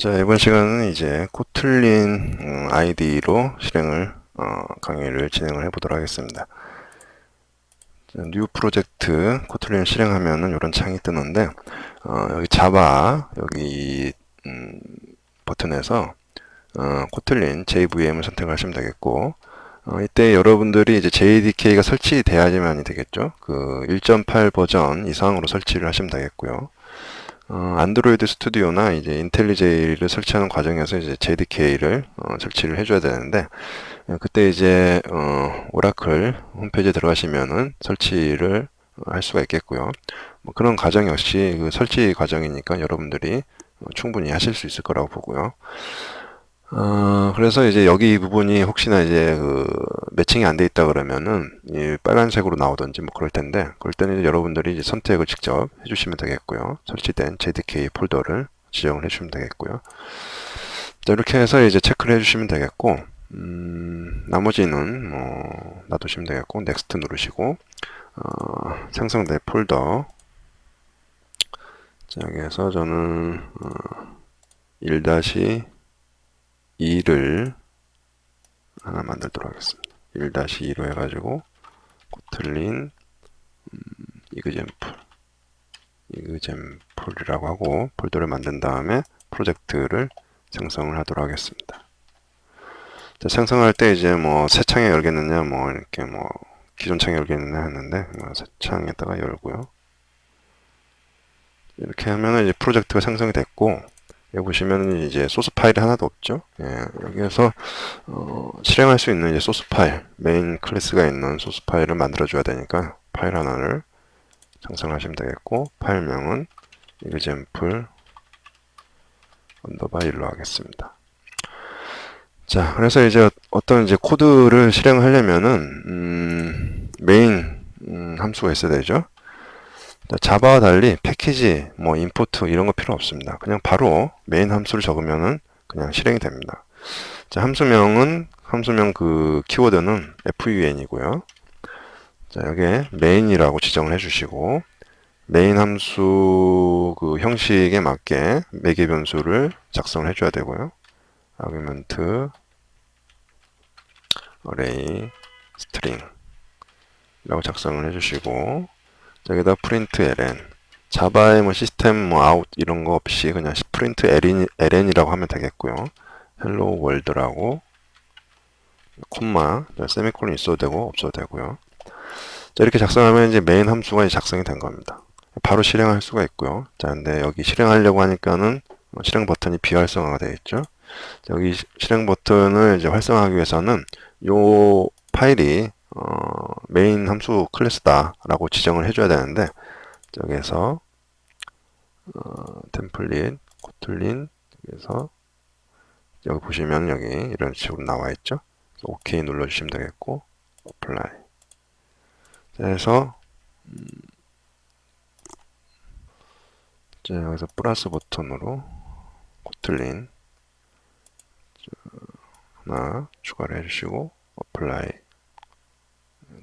자, 이번 시간은 이제 코틀린 음, ID로 실행을 어, 강의를 진행을 해보도록 하겠습니다. 자, 뉴 프로젝트 코틀린 실행하면은 이런 창이 뜨는데 어, 여기 자바 여기 음, 버튼에서 어, 코틀린 JVM을 선택하시면 되겠고 어, 이때 여러분들이 이제 JDK가 설치돼야지만이 되겠죠. 그 1.8 버전 이상으로 설치를 하시면 되겠고요. 어, 안드로이드 스튜디오나 이제 인텔리제이를 설치하는 과정에서 이제 JDK를 어, 설치를 해줘야 되는데 어, 그때 이제 어, 오라클 홈페이지에 들어가시면은 설치를 할 수가 있겠고요. 뭐 그런 과정 역시 그 설치 과정이니까 여러분들이 어, 충분히 하실 수 있을 거라고 보고요. 어, 그래서 이제 여기 이 부분이 혹시나 이제 그 매칭이 안 돼 있다 그러면은 이 빨간색으로 나오든지 뭐 그럴 텐데 그럴 때는 여러분들이 이제 선택을 직접 해주시면 되겠고요. 설치된 JDK 폴더를 지정을 해주시면 되겠고요. 자, 이렇게 해서 이제 체크를 해주시면 되겠고 음, 나머지는 뭐 놔두시면 되겠고 넥스트 누르시고 어, 생성된 폴더 자, 여기에서 저는 어, 1 2를 하나 만들도록 하겠습니다. 1-2로 해가지고 코틀린 음, 이그젠플 이그젠플이라고 하고 폴더를 만든 다음에 프로젝트를 생성을 하도록 하겠습니다. 자, 생성할 때 이제 뭐 새 창에 열겠느냐 뭐 이렇게 뭐 기존 창에 열겠느냐 했는데 뭐 새 창에다가 열고요. 이렇게 하면 이제 프로젝트가 생성이 됐고 여기 보시면 이제 소스 파일이 하나도 없죠. 예, 여기에서 어, 실행할 수 있는 이제 소스 파일, 메인 클래스가 있는 소스 파일을 만들어 줘야 되니까 파일 하나를 작성하시면 되겠고 파일명은 example 언더바 1로 하겠습니다. 자, 그래서 이제 어떤 이제 코드를 실행하려면은 음, 메인 음, 함수가 있어야 되죠. 자바와 달리 패키지, 뭐 임포트 이런 거 필요 없습니다. 그냥 바로 메인 함수를 적으면은 그냥 실행이 됩니다. 자, 함수명은 함수명 그 키워드는 fun이고요. 자, 여기에 메인이라고 지정을 해주시고 메인 함수 그 형식에 맞게 매개 변수를 작성을 해줘야 되고요. 아규먼트 array string 라고 작성을 해주시고 여기다 프린트 ln 자바의 뭐 시스템 뭐 아웃 이런 거 없이 그냥 프린트 ln, ln이라고 하면 되겠고요. 헬로 월드라고 콤마 세미콜론 있어도 되고 없어도 되고요. 자, 이렇게 작성하면 이제 메인 함수가 이제 작성이 된 겁니다. 바로 실행할 수가 있고요. 자, 근데 여기 실행하려고 하니까는 뭐 실행 버튼이 비활성화가 되어 있죠. 여기 실행 버튼을 이제 활성화하기 위해서는 요 파일이 어, 메인 함수 클래스다라고 지정을 해줘야 되는데 여기에서 어, 템플릿 코틀린 여기서 여기 보시면 여기 이런 식으로 나와 있죠. 오케이 눌러주시면 되겠고 어플라이 그래서 음, 자, 여기서 플러스 버튼으로 코틀린 하나 추가를 해주시고 어플라이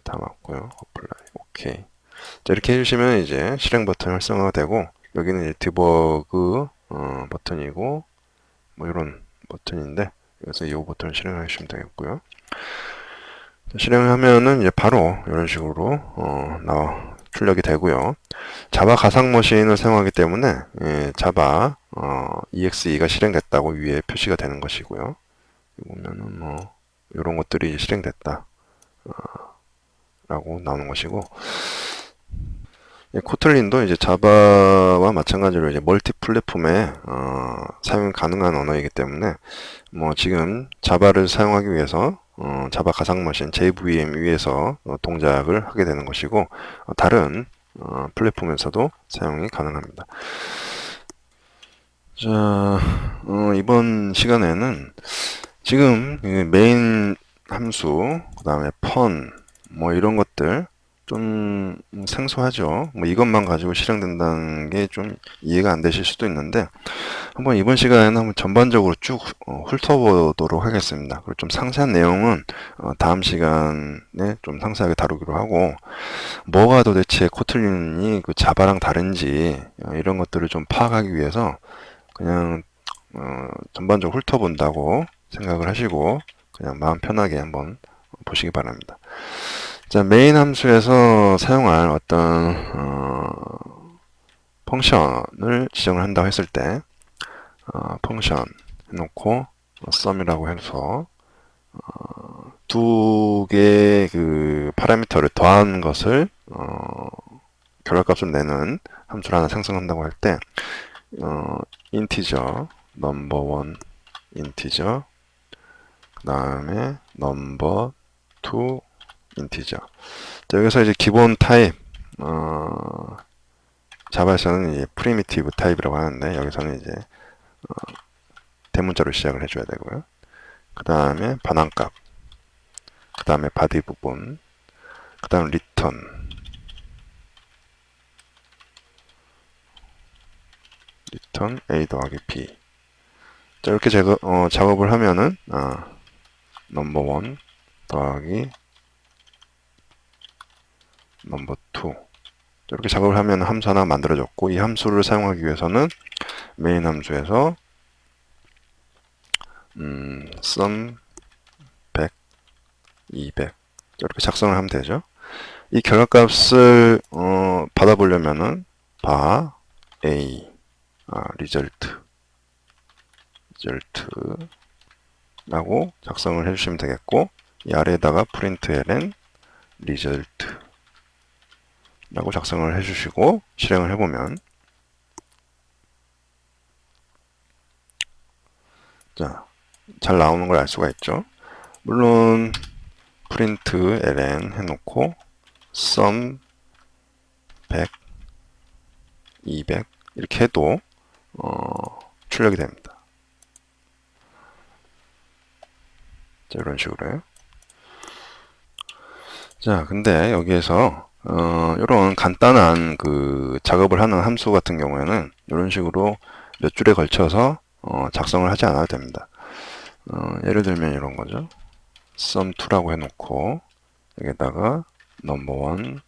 다 맞고요. 어플라이. 오케이. 자, 이렇게 해주시면 이제 실행 버튼 활성화가 되고 여기는 이제 디버그 어, 버튼이고 뭐 이런 버튼인데 여기서 이 버튼을 실행하시면 되겠고요. 자, 실행을 하면은 이제 바로 이런 식으로 어, 나와 출력이 되고요. 자바 가상 머신을 사용하기 때문에 예, 자바 어, EXE가 실행됐다고 위에 표시가 되는 것이고요. 보면은 뭐 이런 것들이 실행됐다. 어, 라고 나오는 것이고 코틀린도 이제 자바와 마찬가지로 이제 멀티 플랫폼에 어, 사용 가능한 언어이기 때문에 뭐 지금 자바를 사용하기 위해서 어, 자바 가상 머신 JVM 위에서 어, 동작을 하게 되는 것이고 어, 다른 어, 플랫폼에서도 사용이 가능합니다. 자 어, 이번 시간에는 지금 메인 함수 그 다음에 펀 뭐 이런 것들 좀 생소하죠. 뭐 이것만 가지고 실행된다는 게 좀 이해가 안 되실 수도 있는데 한번 이번 시간에는 한번 전반적으로 쭉 어, 훑어보도록 하겠습니다. 그리고 좀 상세한 내용은 어, 다음 시간에 좀 상세하게 다루기로 하고 뭐가 도대체 코틀린이 그 자바랑 다른지 어, 이런 것들을 좀 파악하기 위해서 그냥 어, 전반적으로 훑어본다고 생각을 하시고 그냥 마음 편하게 한번 보시기 바랍니다. 자, 메인 함수에서 사용할 어떤 어, 펑션을 지정을 한다고 했을 때 어, 펑션 해놓고 썸이라고 해서 어, 두 개의 그 파라미터를 더한 것을 어, 결과값을 내는 함수를 하나 생성한다고 할 때 어, 인티저 넘버 원 인티저 그 다음에 넘버 투 인티저 자, 여기서 이제 기본 타입 어, 자바에서는 이제 프리미티브 타입이라고 하는데 여기서는 이제 어, 대문자로 시작을 해줘야 되고요. 그 다음에 반환값, 그 다음에 바디 부분, 그 다음 리턴, 리턴 a 더하기 b. 자 이렇게 제거, 어, 작업을 하면은 아, 넘버 원 더하기 넘버 투 이렇게 작업을 하면 함수 하나 만들어졌고 이 함수를 사용하기 위해서는 메인 함수에서 음, sum 100, 200 이렇게 작성을 하면 되죠. 이 결과값을 어, 받아보려면은 바 a 아, result result라고 작성을 해주시면 되겠고 이 아래에다가 println result 라고 작성을 해주시고 실행을 해보면 자, 잘 나오는 걸 알 수가 있죠. 물론 print ln 해놓고 sum 100, 200 이렇게 해도 어, 출력이 됩니다. 자, 이런 식으로요. 자, 근데 여기에서 어, 이런 간단한 그 작업을 하는 함수 같은 경우에는 이런 식으로 몇 줄에 걸쳐서 어, 작성을 하지 않아도 됩니다. 어, 예를 들면 이런 거죠. sum2라고 해놓고 여기다가 number1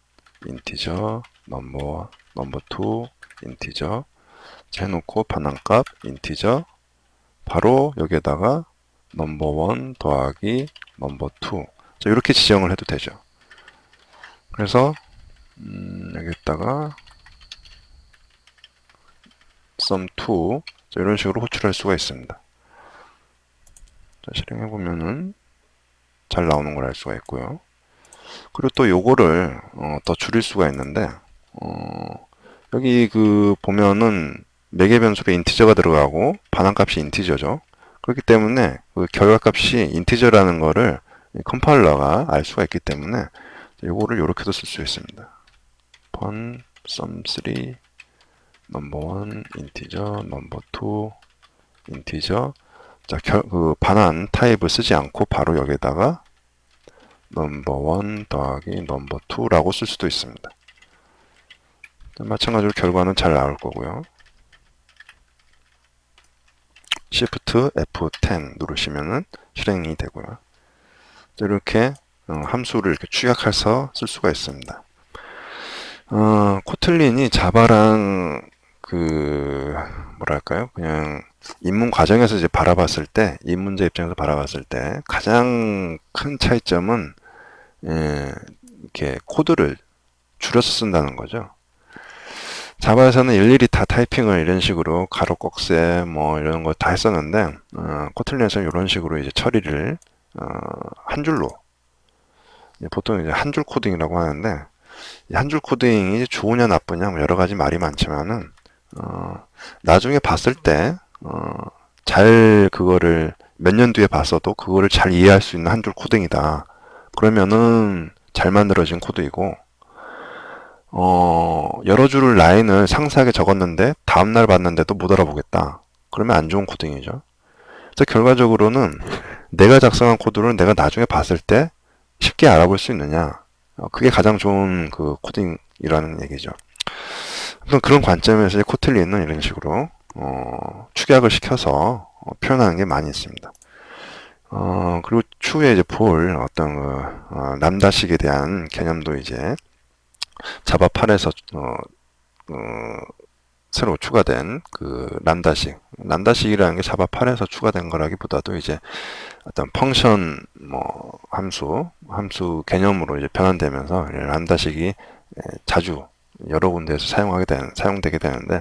인티저 number number2 인티저 해놓고 반환값 인티저 바로 여기에다가 number1 더하기 number2 자, 이렇게 지정을 해도 되죠. 그래서 음, 여기다가 sum2 이런 식으로 호출할 수가 있습니다. 자, 실행해 보면은 잘 나오는 걸 알 수가 있고요. 그리고 또 요거를 어, 더 줄일 수가 있는데 어, 여기 그 보면은 매개 변수에 인티저가 들어가고 반환값이 인티저죠. 그렇기 때문에 그 결과값이 인티저라는 거를 컴파일러가 알 수가 있기 때문에 요거를 이렇게도 쓸 수 있습니다. 번 sum3 넘버1 인티저 넘버2 인티저 자, 결, 그 반환 타입을 쓰지 않고 바로 여기다가 넘버1 더하기 넘버2라고 쓸 수도 있습니다. 마찬가지로 결과는 잘 나올 거고요. Shift F10 누르시면은 실행이 되고요. 이렇게 어, 함수를 이렇게 축약해서 쓸 수가 있습니다. 어, 코틀린이 자바랑 그 뭐랄까요? 그냥 입문 과정에서 이제 바라봤을 때, 입문자 입장에서 바라봤을 때 가장 큰 차이점은 예, 이렇게 코드를 줄여서 쓴다는 거죠. 자바에서는 일일이 다 타이핑을 이런 식으로 가로 꼭세 뭐 이런 거 다 했었는데 어, 코틀린에서는 이런 식으로 이제 처리를 어, 한 줄로 보통 이제 한 줄 코딩이라고 하는데 한 줄 코딩이 좋으냐 나쁘냐 뭐 여러 가지 말이 많지만은 어, 나중에 봤을 때 어, 잘 그거를 몇 년 뒤에 봤어도 그거를 잘 이해할 수 있는 한 줄 코딩이다. 그러면은 잘 만들어진 코드이고 어, 여러 줄 라인을 상세하게 적었는데 다음날 봤는데도 못 알아보겠다. 그러면 안 좋은 코딩이죠. 그래서 결과적으로는 내가 작성한 코드를 내가 나중에 봤을 때 쉽게 알아볼 수 있느냐. 어, 그게 가장 좋은 그 코딩이라는 얘기죠. 그런 관점에서 코틀린은 이런 식으로 어, 축약을 시켜서 어, 표현하는 게 많이 있습니다. 어, 그리고 추후에 이제 볼 어떤 그, 어, 남다식에 대한 개념도 이제 자바 8에서 어, 어, 새로 추가된 그 란다식, 란다식이라는 게 자바 8에서 추가된 거라기보다도 이제 어떤 펑션 뭐 함수, 함수 개념으로 이제 변환되면서 란다식이 에, 자주 여러 군데에서 사용하게 되는, 사용되게 되는데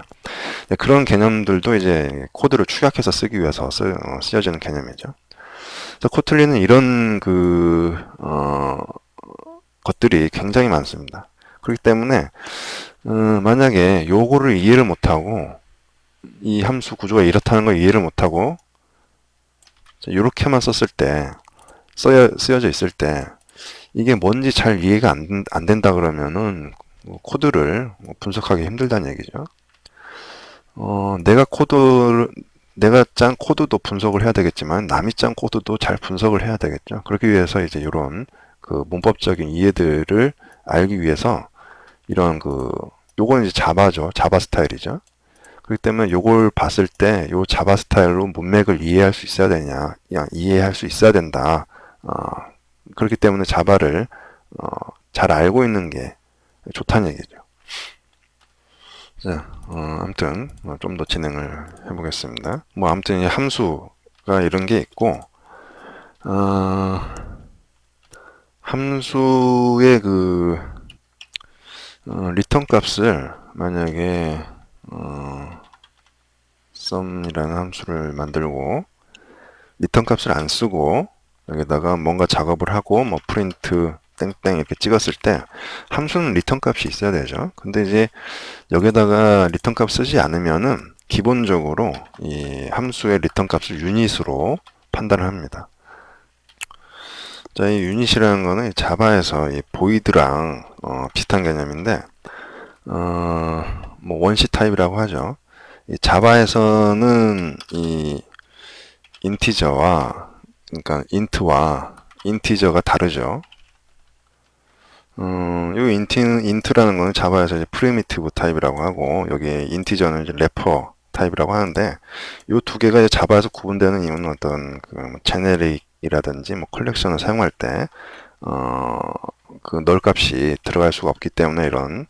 네, 그런 개념들도 이제 코드를 축약해서 쓰기 위해서 쓰, 어, 쓰여지는 개념이죠. 그래서 코틀린은 이런 그 어, 것들이 굉장히 많습니다. 그렇기 때문에 어, 만약에 요거를 이해를 못하고 이 함수 구조가 이렇다는 걸 이해를 못하고 이렇게만 썼을 때 쓰여, 쓰여져 있을 때 이게 뭔지 잘 이해가 안, 안 된다 그러면은 뭐 코드를 뭐 분석하기 힘들다는 얘기죠. 어, 내가 코드를 내가 짠 코드도 분석을 해야 되겠지만 남이 짠 코드도 잘 분석을 해야 되겠죠. 그러기 위해서 이제 이런 그 문법적인 이해들을 알기 위해서 이런 그 요거는 이제 자바죠. 자바 스타일이죠. 그렇기 때문에 요걸 봤을 때 요 자바 스타일로 문맥을 이해할 수 있어야 되냐, 이해할 수 있어야 된다. 어, 그렇기 때문에 자바를 어, 잘 알고 있는 게 좋다는 얘기죠. 자, 어, 아무튼 뭐좀더 진행을 해보겠습니다. 뭐 아무튼 이 함수가 이런 게 있고, 어, 함수의 그 어, 리턴 값을 만약에 어, sum이라는 함수를 만들고 리턴 값을 안 쓰고 여기다가 뭔가 작업을 하고 뭐 프린트 땡땡 이렇게 찍었을 때 함수는 리턴 값이 있어야 되죠. 근데 이제 여기다가 리턴 값 쓰지 않으면은 기본적으로 이 함수의 리턴 값을 유닛으로 판단을 합니다. 자, 이 유닛이라는 거는 자바에서 이 보이드랑 어, 비슷한 개념인데 어, 뭐 원시 타입이라고 하죠. 이 자바에서는 이 인티저와 그러니까 인트와 인티저가 다르죠. 음, 요 인트, 인트라는 거는 자바에서 이제 프리미티브 타입이라고 하고, 여기 인티저는 이제 래퍼 타입이라고 하는데, 요두 개가 이제 자바에서 구분되는 이유는 어떤, 그, 뭐 제네릭이라든지, 뭐, 컬렉션을 사용할 때, 어, 그, 널 값이 들어갈 수가 없기 때문에 이런,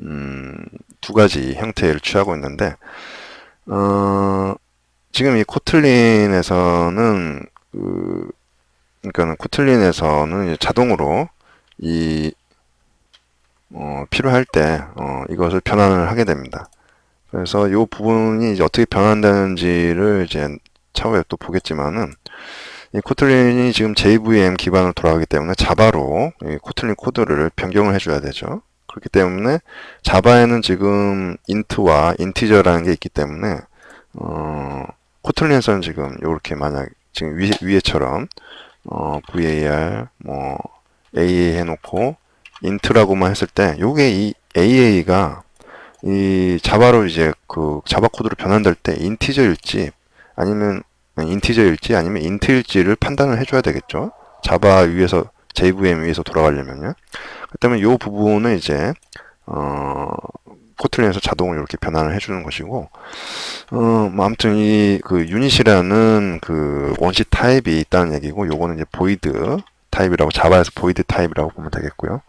음, 두 가지 형태를 취하고 있는데, 어, 지금 이 코틀린에서는, 그, 그러니까는 코틀린에서는 자동으로 이 어, 필요할 때 어, 이것을 변환을 하게 됩니다. 그래서 이 부분이 이제 어떻게 변환되는지를 이제 차후에 또 보겠지만은 이 코틀린이 지금 JVM 기반으로 돌아가기 때문에 자바로 이 코틀린 코드를 변경을 해줘야 되죠. 그렇기 때문에 자바에는 지금 인트와 인티저라는 게 있기 때문에 어, 코틀린에서는 지금 이렇게 만약 지금 위, 위에처럼 어, var 뭐 AA 해놓고 인트라고만 했을 때 요게 이 AA가 이 자바로 이제 그 자바 코드로 변환될 때 인티저일지 아니면 인티저일지 아니면 인트일지를 판단을 해줘야 되겠죠. 자바 위에서 JVM 위에서 돌아가려면요. 그렇다면 요 부분은 이제 어, 코틀린에서 자동으로 이렇게 변환을 해주는 것이고, 어, 뭐 아무튼 이 그 유닛이라는 그 원시 타입이 있다는 얘기고, 요거는 이제 보이드 타입이라고 자바에서 보이드 타입이라고 보면 되겠고요.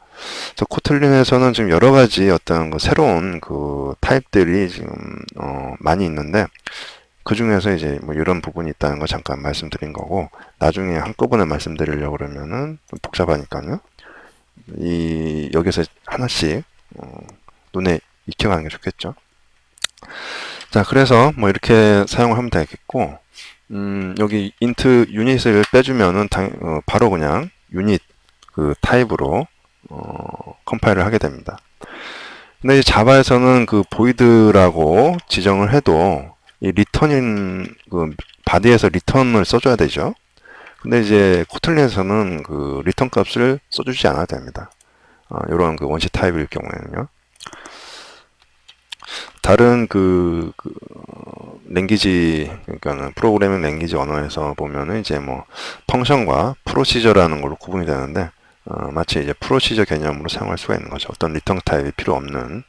그래서 코틀린에서는 지금 여러 가지 어떤 그 새로운 그 타입들이 지금 어 많이 있는데 그 중에서 이제 뭐 이런 부분이 있다는 거 잠깐 말씀드린 거고 나중에 한꺼번에 말씀드리려고 그러면은 좀 복잡하니까요. 이 여기서 하나씩 어 눈에 익혀가는 게 좋겠죠. 자, 그래서 뭐 이렇게 사용을 하면 되겠고, 음, 여기 인트 유닛을 빼주면은 당, 어, 바로 그냥 유닛 그 타입으로 어, 컴파일을 하게 됩니다. 근데 이제 자바에서는 그 보이드라고 지정을 해도 이 리턴인 그 바디에서 리턴을 써줘야 되죠. 근데 이제 코틀린에서는 그 리턴 값을 써주지 않아도 됩니다. 어, 이런 그 원시 타입일 경우에는요. 다른 그, 그 어, 랭귀지 그러니까는 프로그래밍 랭귀지 언어에서 보면은 이제 뭐 펑션과 프로시저라는 걸로 구분이 되는데 어, 마치 이제 프로시저 개념으로 사용할 수가 있는 거죠. 어떤 리턴 타입이 필요 없는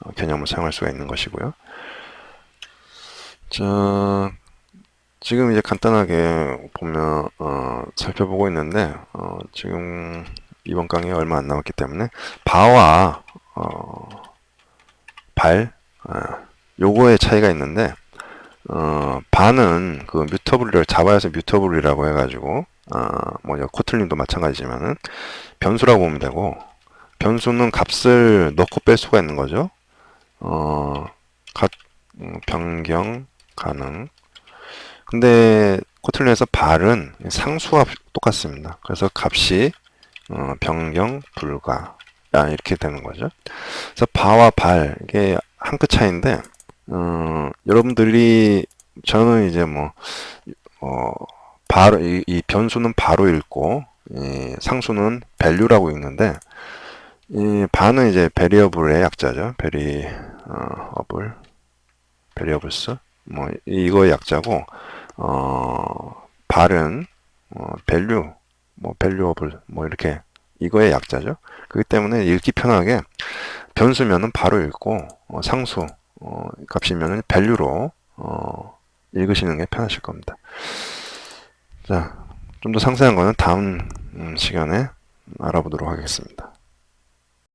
어, 개념으로 사용할 수가 있는 것이고요. 자, 지금 이제 간단하게 보면 어, 살펴보고 있는데 어, 지금 이번 강의 얼마 안 남았기 때문에 바와 어, 발 아, 요거의 차이가 있는데 어, 반은 그 뮤터블을 자바에서 뮤터블이라고 해가지고 어, 뭐 코틀린도 마찬가지지만은 변수라고 보면 되고 변수는 값을 넣고 뺄 수가 있는 거죠. 어, 값 음, 변경 가능. 근데 코틀린에서 발은 상수와 똑같습니다. 그래서 값이 어, 변경 불가 아, 이렇게 되는 거죠. 그래서 바와 발 이게 한 끗 차이인데 어, 여러분들이 저는 이제 뭐 어, 바로 이, 이 변수는 바로 읽고 이 상수는 value라고 읽는데 이 반은 이제 variable의 약자죠. variable, variables 뭐 이거의 약자고 어, 발은 어, value, 뭐 valuable 뭐 이렇게 이거의 약자죠. 그렇기 때문에 읽기 편하게 변수면은 바로 읽고 어, 상수 어, 값이면은 value로 어, 읽으시는 게 편하실 겁니다. 자, 좀 더 상세한 거는 다음 음, 시간에 알아보도록 하겠습니다.